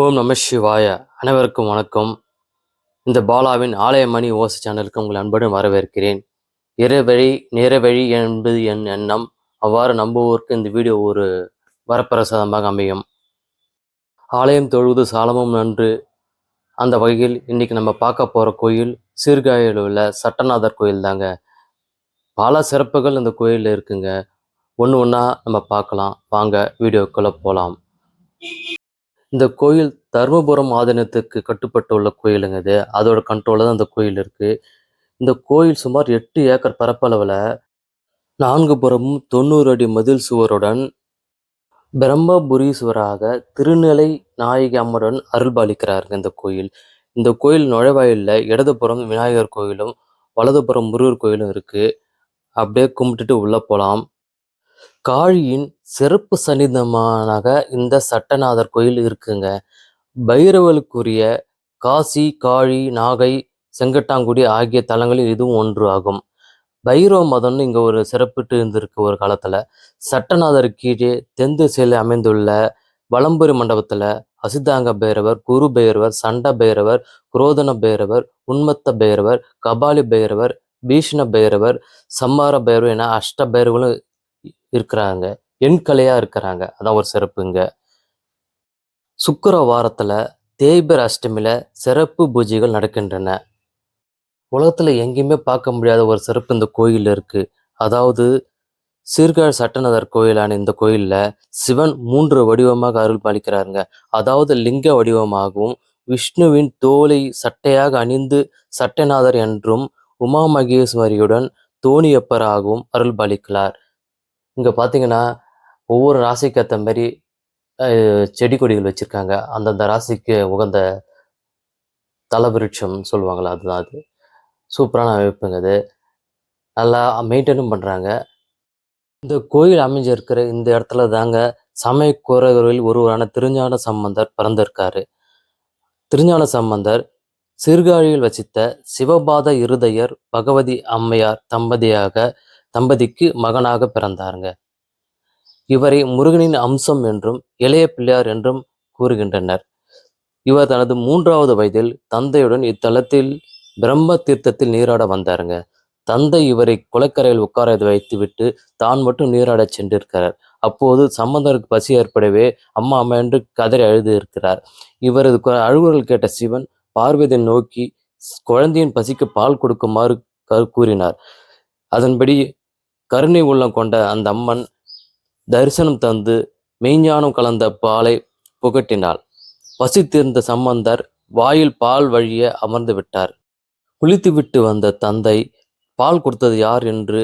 ஓம் நம சிவாய. அனைவருக்கும் வணக்கம். இந்த பாலாவின் ஆலயமணி ஓசை சேனலுக்கு உங்கள் அன்புடன் வரவேற்கிறேன். இறைவழி நேரவழி என்பது என் எண்ணம். அவ்வாறு நம்புவோருக்கு இந்த வீடியோ ஒரு வரப்பிரசாதமாக அமையும். ஆலயம் தொழுவது சாலமும் நன்று. அந்த வகையில் இன்னைக்கு நம்ம பார்க்க போகிற கோயில் சீர்காழியில் உள்ள சட்டநாதர் கோயில் தாங்க. பல சிறப்புகள் இந்த கோயிலில் இருக்குங்க. ஒன்று ஒன்றா நம்ம பார்க்கலாம். வாங்க வீடியோக்குள்ளே போகலாம் இந்த கோயில் தர்மபுரம் ஆதீனத்துக்கு கட்டுப்பட்டு உள்ள கோயிலுங்க இது. அதோட கண்ட்ரோலில் தான் அந்த கோயில் இருக்குது இந்த கோயில் சுமார் எட்டு ஏக்கர் பரப்பளவில் நான்கு புறமும் தொண்ணூறு அடி மதில் சுவருடன் பிரம்மபுரீஸ்வராக திருநிலை நாயகி அம்மருடன் அருள்பாலிக்கிறாருங்க இந்த கோயில். இந்த கோயில் நுழைவாயிலில் இடதுபுறம் விநாயகர் கோயிலும் வலதுபுறம் முருகர் கோயிலும் இருக்குது அப்படியே கும்பிட்டுட்டு உள்ளே போகலாம் காழியின் சிறப்பு சன்னிதமானாக இந்த சட்டநாதர் கோயில் இருக்குங்க. பைரவலுக்குரிய காசி காழி நாகை செங்கட்டாங்குடி ஆகிய தலங்களில் இதுவும் ஒன்று ஆகும். பைரவ மதம்னு இங்க ஒரு சிறப்பிட்டு இருந்திருக்கு ஒரு காலத்துல. சட்டநாதர் கீழே தென் திசையில் அமைந்துள்ள வலம்புரி மண்டபத்தில் அசிதாங்க பைரவர் குரு பைரவர் சண்ட பைரவர் குரோதன பைரவர் உன்மத்த பைரவர் கபாலி பைரவர் பீஷ்ண பைரவர் சம்மார பைரவர் என அஷ்ட பைரவர்களும் இருக்கிறாங்க. எண்கலையாக இருக்கிறாங்க. அதான் ஒரு சிறப்புங்க. சுக்கர வாரத்தில் தேய்பர் அஷ்டமியில் சிறப்பு பூஜைகள் நடக்கின்றன. உலகத்தில் எங்கேயுமே பார்க்க முடியாத ஒரு சிறப்பு இந்த கோயிலில் இருக்குது அதாவது சீர்காழ் சட்டநாதர் கோயிலான இந்த கோயிலில் சிவன் மூன்று வடிவமாக அருள் பாலிக்கிறாருங்க. அதாவது லிங்க வடிவமாகவும் விஷ்ணுவின் தோலை சட்டையாக அணிந்து சட்டநாதர் என்றும் உமா மகேஸ்வரியுடன் தோணியப்பராகவும் அருள் பாலிக்கிறார். இங்கே பார்த்தீங்கன்னா ஒவ்வொரு ராசிக்கு ஏற்ற மாதிரி செடி கொடிகள் வச்சுருக்காங்க. அந்தந்த ராசிக்கு உகந்த தலவிருட்சம் சொல்லுவாங்களா அதுதான் அது. சூப்பரான அமைப்புங்க அது. நல்லா மெயின்டைனும் பண்ணுறாங்க இந்த கோயில் அமைஞ்சிருக்கிற இந்த இடத்துல தாங்க சமயக்குறவர்களில் ஒருவரான திருஞான சம்பந்தர் பிறந்திருக்காரு. திருஞான சம்பந்தர் சிறுகாழியில் வசித்த சிவபாத இருதயர் பகவதி அம்மையார் தம்பதியாக தம்பதிக்கு மகனாக பிறந்தாருங்க. இவரை முருகனின் அம்சம் என்றும் இளைய பிள்ளையார் என்றும் கூறுகின்றனர். இவர் தனது மூன்றாவது வயதில் தந்தையுடன் இத்தலத்தில் பிரம்ம தீர்த்தத்தில் நீராட வந்தாருங்க. தந்தை இவரை குளக்கரையில் உட்கார வைத்துவிட்டு தான் மட்டும் நீராடச் சென்றிருக்கிறார். அப்போது சம்பந்தருக்கு பசி ஏற்படவே அம்மா அம்மா என்று கதறி அழுது இருக்கிறார் இவரது கு- அழுகுரல் கேட்ட சிவன் பார்வதியை நோக்கி குழந்தையின் பசிக்கு பால் கொடுக்குமாறு க- கூறினார். அதன்படி கருணை உள்ளம் கொண்ட அந்த அம்மன் தரிசனம் தந்து மெய்ஞானம் கலந்த பாலை புகட்டினாள். பசித்திருந்த சம்பந்தர் வாயில் பால் வழிய அமர்ந்து விட்டார். குளித்துவிட்டு வந்த தந்தை பால் கொடுத்தது யார் என்று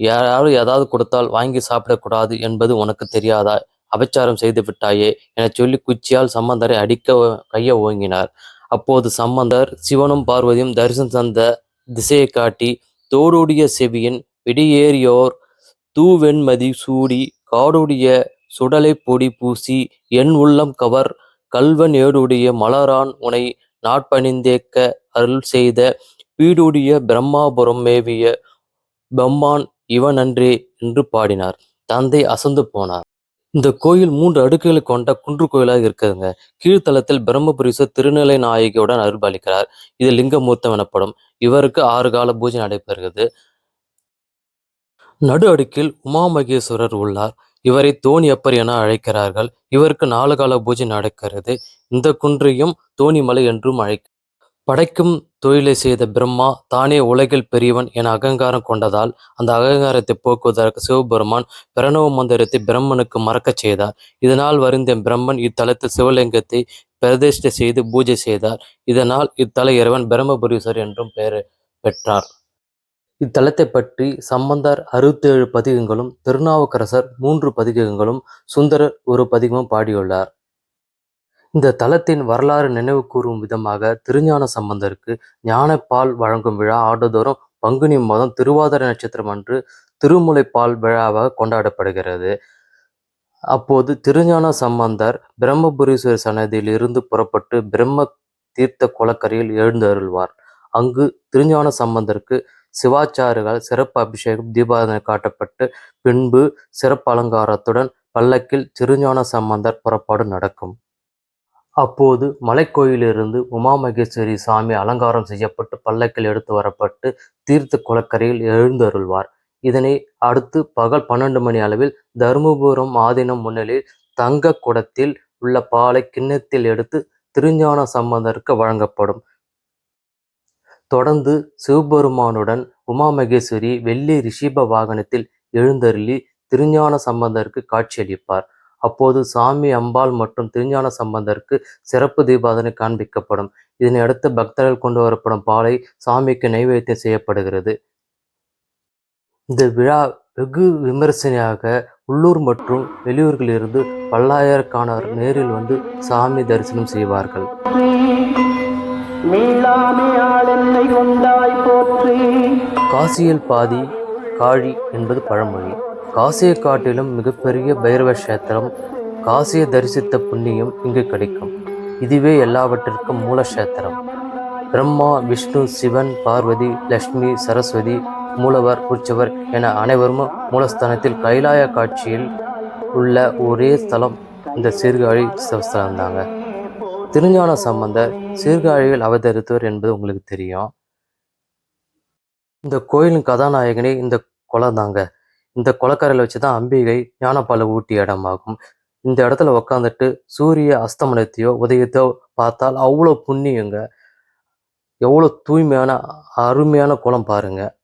யாராவது ஏதாவது கொடுத்தால் வாங்கி சாப்பிடக்கூடாது என்பது உனக்கு தெரியாதா? அபச்சாரம் செய்து விட்டாயே எனச் சொல்லி குச்சியால் சம்பந்தரை அடிக்க கைய ஓங்கினார். அப்போது சம்பந்தர் சிவனும் பார்வதியும் தரிசனம் தந்த திசையை காட்டி தோடுடைய செவியன் விடியேறியோர் தூவெண்மதி சூடி காடுடைய சுடலை பொடி பூசி என் உள்ளம் கவர் கல்வன் ஏடுடைய மலரான் உனை நாட்பணிந்தேக்க அருள் செய்த பீடுடைய பிரம்மாபுரம் மேவிய பெம்மான் இவனன்றே என்று பாடினார். தந்தை அசந்து போனார். இந்த கோயில் மூன்று அடுக்குகளை கொண்ட குன்று கோயிலாக இருக்குதுங்க. கீழ்த்தளத்தில் பிரம்மபுரிச திருநிலை நாயகியுடன் அருள்பாலிக்கிறார். இது லிங்கமூர்த்தம் எனப்படும். இவருக்கு ஆறு கால பூஜை நடைபெறுகிறது. நடு அடுக்கில் உமா மகேஸ்வரர் உள்ளார். இவரை தோணியப்பர் என அழைக்கிறார்கள். இவருக்கு நாலு கால பூஜை நடக்கிறது. இந்த குன்றையும் தோணிமலை என்றும் அழைக்க படைக்கும் தொழிலை செய்த பிரம்மா தானே உலகில் பெரியவன் என அகங்காரம் கொண்டதால் அந்த அகங்காரத்தை போக்குவதற்கு சிவபெருமான் பிரணவ மந்திரத்தை பிரம்மனுக்கு மறக்கச் செய்தார். இதனால் வருந்த பிரம்மன் இத்தலத்தில் சிவலிங்கத்தை பிரதிஷ்டை செய்து பூஜை செய்தார். இதனால் இத்தல இறைவன் பிரம்மபுரீஸ்வர் என்றும் பெயர் பெற்றார். இத்தலத்தை பற்றி சம்பந்தர் அறுபத்தேழு பதிகங்களும் திருநாவுக்கரசர் மூன்று பதிகங்களும் சுந்தரர் ஒரு பதிகமும் பாடியுள்ளார். இந்த தலத்தின் வரலாறு நினைவு கூறும் விதமாக திருஞான சம்பந்தருக்கு ஞானப்பால் வழங்கும் விழா ஆண்டுதோறும் பங்குனி மாதம் திருவாதிரை நட்சத்திரம் அன்று திருமுலைப்பால் விழாவாக கொண்டாடப்படுகிறது. அப்போது திருஞான சம்பந்தர் பிரம்மபுரீஸ்வரர் சன்னதியில் இருந்து புறப்பட்டு பிரம்ம தீர்த்த குளக்கரையில் எழுந்தருள்வார் அங்கு திருஞான சம்பந்தருக்கு சிவாச்சாரியால் சிறப்பு அபிஷேகம் தீபாதனை காட்டப்பட்டு பின்பு சிறப்பு அலங்காரத்துடன் பல்லக்கில் திருஞான சம்பந்தர் புறப்பாடு நடக்கும். அப்போது மலைக்கோயிலிருந்து உமாமகேஸ்வரி சாமி அலங்காரம் செய்யப்பட்டு பல்லக்கில் எடுத்து வரப்பட்டு தீர்த்த குளக்கரையில் எழுந்தருள்வார். இதனை அடுத்து பகல் பன்னெண்டு மணி அளவில் தருமபுரம் ஆதீனம் முன்னிலையில் தங்க குடத்தில் உள்ள பாலை கிண்ணத்தில் எடுத்து திருஞான சம்பந்தருக்கு வழங்கப்படும். தொடர்ந்து சிவபெருமானுடன் உமாமகேஸ்வரி வெள்ளி ரிஷிப வாகனத்தில் எழுந்தருளி திருஞான சம்பந்தருக்கு காட்சியளிப்பார். அப்போது சாமி அம்பாள் மற்றும் திருஞான சம்பந்தருக்கு சிறப்பு தீபாதனை காண்பிக்கப்படும். இதனை அடுத்து பக்தர்கள் கொண்டு வரப்படும் பாலை சாமிக்கு நைவேத்தியம் செய்யப்படுகிறது. இந்த விழா வெகு விமர்சனையாக உள்ளூர் மற்றும் வெளியூர்களிலிருந்து பல்லாயிரக்கானோர் நேரில் வந்து சாமி தரிசனம் செய்வார்கள். காசியில் பாதி காழி என்பது பழமொழி. காசியை காட்டிலும் மிகப்பெரிய பைரவ கஷேத்திரம் காசியை தரிசித்த புண்ணியம் இங்கு கிடைக்கும். இதுவே எல்லாவற்றிற்கும் மூல கஷேத்திரம். பிரம்மா விஷ்ணு சிவன் பார்வதி லக்ஷ்மி சரஸ்வதி மூலவர் உற்சவர் என அனைவரும் மூலஸ்தானத்தில் கைலாய காட்சியில் உள்ள ஒரே ஸ்தலம் இந்த சீர்காழி சிவஸ்தலம் தாங்க திருஞான சம்பந்தர் சீர்காழியில் அவதரித்தவர் என்பது உங்களுக்கு தெரியும். இந்த கோயிலின் கதாநாயகனே இந்த குலம் தாங்க இந்த குளக்கரையில் வச்சு தான் அம்பிகை ஞானப்பாலை ஊட்டிய இடமாகும். இந்த இடத்துல உக்காந்துட்டு சூரிய அஸ்தமனத்தையோ உதயத்தையோ பார்த்தால் அவ்வளோ புண்ணியங்க. எவ்வளோ தூய்மையான அருமையான குளம் பாருங்க.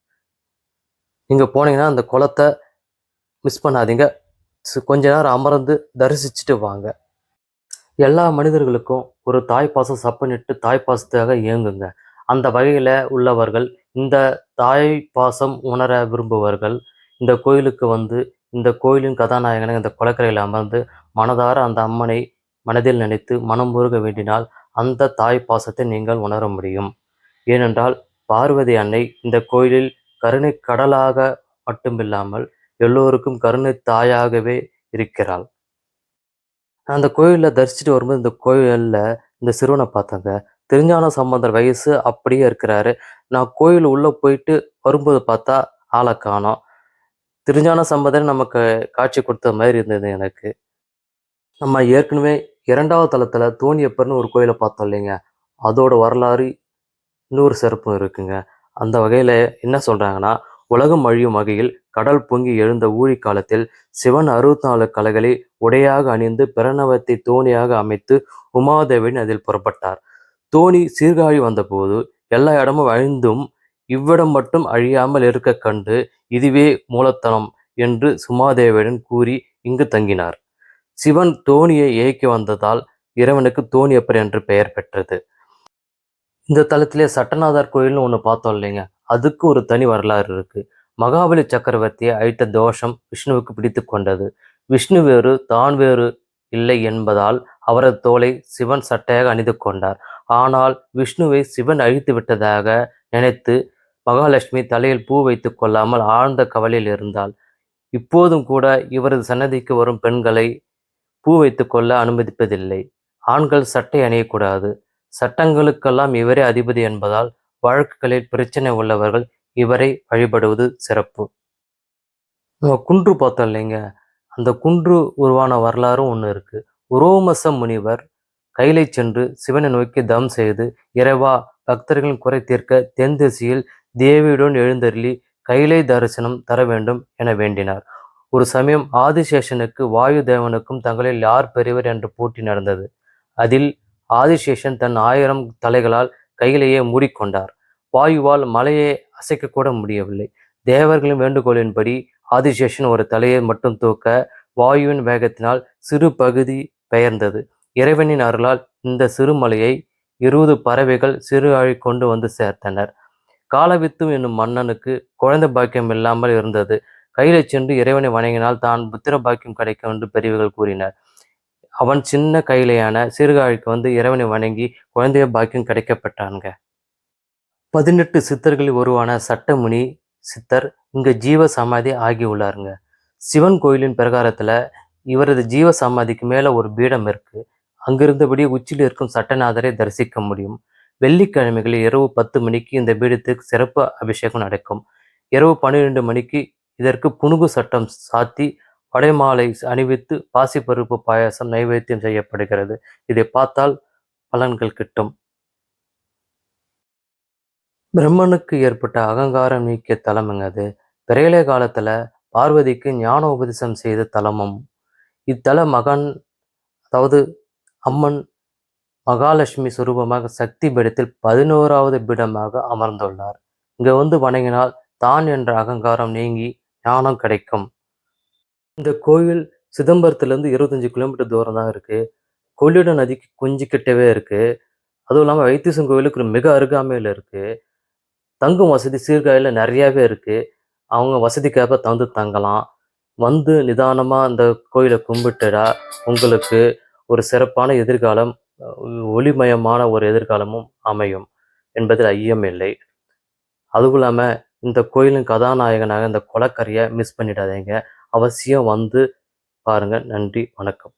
நீங்கள் போனீங்கன்னா அந்த குளத்தை மிஸ் பண்ணாதீங்க. சு- கொஞ்ச நேரம் அமர்ந்து தரிசிச்சுட்டு வாங்க. எல்லா மனிதர்களுக்கும் ஒரு தாய்ப்பாசம் சப்பனிட்டு தாய்ப்பாசத்தாக இயங்குங்க. அந்த வகையில் உள்ளவர்கள் இந்த தாய் பாசம் உணர விரும்புவர்கள் இந்த கோயிலுக்கு வந்து இந்த கோயிலின் கதாநாயகனை இந்த குளக்கரையில் அமர்ந்து மனதார அந்த அம்மனை மனதில் நினைத்து மனம் முருக வேண்டினால் அந்த தாய் பாசத்தை நீங்கள் உணர முடியும். ஏனென்றால் பார்வதி அன்னை இந்த கோயிலில் கருணை கடலாக மட்டுமில்லாமல் எல்லோருக்கும் கருணை தாயாகவே இருக்கிறாள். அந்த கோயிலில் தரிசிச்சுட்டு வரும்போது இந்த கோயிலில் இந்த சிறுவனை பார்த்தாங்க. திருஞான சம்பந்தர் வயசு அப்படியே இருக்கிறாரு. நான் கோயில் உள்ளே போயிட்டு வரும்போது பார்த்தா ஆளை காணோம். திருஞான சம்பந்தர் நமக்கு காட்சி கொடுத்த மாதிரி இருந்தது எனக்கு. நம்ம ஏற்கனவே இரண்டாவது தளத்தில் தோணியப்பர்னு ஒரு கோயிலை பார்த்தோம் இல்லைங்க. அதோட வரலாறு இன்னொரு சிறப்பும் இருக்குங்க. அந்த வகையில் என்ன சொல்கிறாங்கன்னா உலகம் அழியும் வகையில் கடல் பொங்கி எழுந்த ஊழி காலத்தில் சிவன் அறுபத்தி நாலு கலைகளை உடையாக அணிந்து பிரணவத்தை தோணியாக அமைத்து உமாதேவன் அதில் புறப்பட்டார். தோணி சீர்காழி வந்தபோது எல்லா இடமும் அழிந்தும் இவ்விடம் மட்டும் அழியாமல் இருக்க கண்டு இதுவே மூலத்தனம் என்று சுமாதேவியிடம் கூறி இங்கு தங்கினார். சிவன் தோணியை இயக்கி வந்ததால் இறைவனுக்கு தோணியப்பர் என்று பெயர் பெற்றது. இந்த தலத்திலே சட்டநாதர் கோயில்னு ஒன்று பார்த்தோம் இல்லைங்க. அதுக்கு ஒரு தனி வரலாறு இருக்கு. மகாபலி சக்கரவர்த்தியை அழித்த தோஷம் விஷ்ணுவுக்கு பிடித்து கொண்டது. விஷ்ணு வேறு தான் வேறு இல்லை என்பதால் அவரது தோலை சிவன் சட்டையாக அணிந்து கொண்டார். ஆனால் விஷ்ணுவை சிவன் அழித்து விட்டதாக நினைத்து மகாலட்சுமி தலையில் பூ வைத்துக் கொள்ளாமல் ஆழ்ந்த கவலையில் இருந்தாள். இப்போதும் கூட இவரது சன்னதிக்கு வரும் பெண்களை பூ வைத்து கொள்ள அனுமதிப்பதில்லை. ஆண்கள் சட்டை அணியக்கூடாது. சட்டங்களுக்கெல்லாம் இவரே அதிபதி என்பதால் வழக்குகளில் பிரச்சனை உள்ளவர்கள் இவரை வழிபடுவது சிறப்பு. நம்ம குன்று பார்த்தோம் இல்லைங்க. அந்த குன்று உருவான வரலாறும் ஒன்று இருக்கு. உரோமச முனிவர் கையிலை சென்று சிவனை நோக்கி தம் செய்து இறைவா பக்தர்களின் குறை தீர்க்க தென் திசையில் தேவியுடன் எழுந்தருளி கைலை தரிசனம் தர வேண்டும் என வேண்டினார். ஒரு சமயம் ஆதிசேஷனுக்கு வாயு தேவனுக்கும் தங்களில் யார் பெரியவர் என்ற போட்டி நடந்தது. அதில் ஆதிசேஷன் தன் ஆயிரம் தலைகளால் கையிலேயே மூடிக்கொண்டார். வாயுவால் மலையை அசைக்கக்கூட முடியவில்லை. தேவர்களின் வேண்டுகோளின்படி ஆதிசேஷன் ஒரு தலையை மட்டும் தூக்க வாயுவின் வேகத்தினால் சிறு பகுதி பெயர்ந்தது. இறைவனின் அருளால் இந்த சிறுமலையை இருபது பறவைகள் சிறு ஆழி கொண்டு வந்து சேர்த்தனர். காலவித்தும் என்னும் மன்னனுக்கு குழந்தை பாக்கியம் இல்லாமல் இருந்தது. கையில சென்று இறைவனை வணங்கினால் தான் புத்திர பாக்கியம் கிடைக்கும் என்று பெரியவர்கள் கூறினர். அவன் சின்ன கையிலையான சிறுகாழிக்கு வந்து இறைவனை வணங்கி குழந்தைய பாக்கியம் கிடைக்கப்பட்டாங்க பதினெட்டு சித்தர்களில் ஒருவான சட்டமுனி சித்தர் இங்க ஜீவ சமாதி ஆகியுள்ளாருங்க சிவன் கோயிலின் பிரகாரத்துல இவரது ஜீவ சமாதிக்கு மேல ஒரு பீடம் இருக்கு. அங்கிருந்தபடி உச்சியில் இருக்கும் சட்டநாதரை தரிசிக்க முடியும். வெள்ளிக்கிழமைகளில் இரவு பத்து மணிக்கு இந்த பீடத்துக்கு சிறப்பு அபிஷேகம் நடக்கும். இரவு பன்னிரெண்டு மணிக்கு இதற்கு புனுகு சட்டம் சாத்தி படைமாலை அணிவித்து பாசிப்பருப்பு பாயாசம் நைவேத்தியம் செய்யப்படுகிறது. இதை பார்த்தால் பலன்கள் கிட்டும். பிரம்மனுக்கு ஏற்பட்ட அகங்காரம் நீக்கிய தலமுங்க அது பிறையிலே காலத்துல பார்வதிக்கு ஞான உபதேசம் செய்த தலமும். இத்தல மகன் அதாவது அம்மன் மகாலட்சுமி சுரூபமாக சக்தி பீடத்தில் பதினோராவது பீடமாக அமர்ந்துள்ளார். இங்க வந்து வணங்கினால் தான் என்ற அகங்காரம் நீங்கி ஞானம் கிடைக்கும். இந்த கோயில் சிதம்பரத்துலேருந்து இருபத்தஞ்சு கிலோமீட்டர் தூரம் தான் இருக்கு. கொள்ளிட நதிக்கு கொஞ்சம் கிட்டவே இருக்கு. அதுவும் இல்லாமல் வைத்தீசன் கோயிலுக்கு ஒரு மிக அருகாமையில் இருக்கு. தங்கும் வசதி சீர்காழியில் நிறையாவே இருக்கு. அவங்க வசதிக்காக தந்து தங்கலாம். வந்து நிதானமாக அந்த கோயிலை கும்பிட்டுடா. உங்களுக்கு ஒரு சிறப்பான எதிர்காலம் ஒளிமயமான ஒரு எதிர்காலமும் அமையும் என்பதில் ஐயமில்லை அதுவும் இல்லாமல் இந்த கோயிலின் கதாநாயகனாக இந்த கொலக்கரையை மிஸ் பண்ணிடாதீங்க. அவசியம் வந்து பாருங்கள் நன்றி. வணக்கம்.